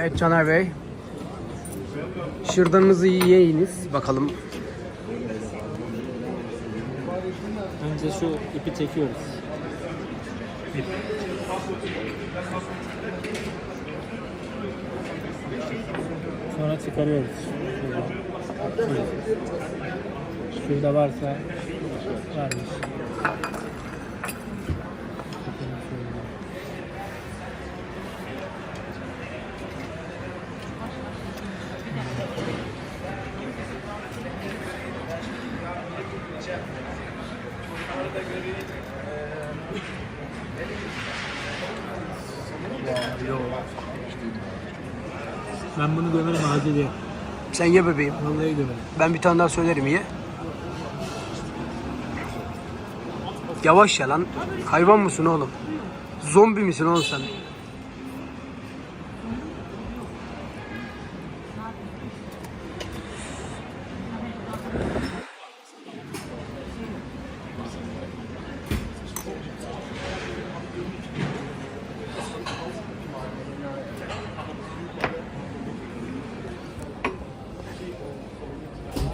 Evet Caner Bey. Şırdanınızı yiyiniz bakalım. Önce şu ipi çekiyoruz. Sonra çıkarıyoruz. Şuradan. Şöyle. Şurada varsa varmış. Ben bunu gömerim acil ye. Sen ye bebeğim. Vallahi gömerim. Ben bir tane daha söylerim ye. Yavaş ya lan. Hayvan mısın oğlum? Zombi misin oğlum sen?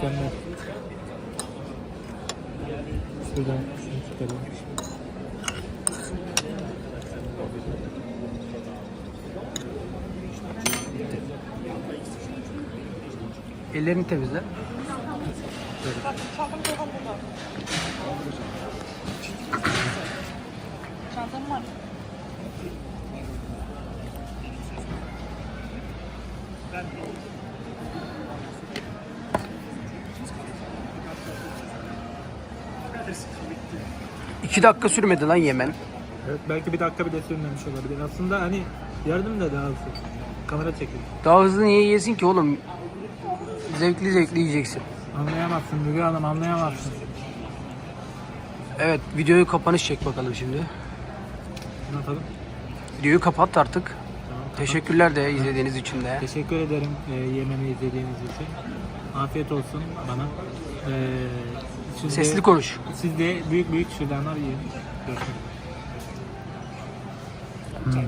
Mükemmel. Şuradan şunu çıkaralım. Ellerini temizle. Çantam var. İki dakika sürmedi lan yemen. Evet, belki bir dakika bile sürmemiş olabilir. Aslında hani yardım da daha hızlı. Kamera çekiyor. Daha hızlı niye yesin ki oğlum? Zevkli zevkli yiyeceksin. Anlayamazsın Müge Hanım anlayamazsın. Evet videoyu kapanış çek bakalım şimdi. Ne yapalım? Videoyu kapat artık. Tamam. Teşekkürler de izlediğiniz için de. Teşekkür ederim e, yememi izlediğiniz için. Afiyet olsun bana. E, de- Sesli konuş. Siz de büyük büyük şırdanlar yiyin. Üzere.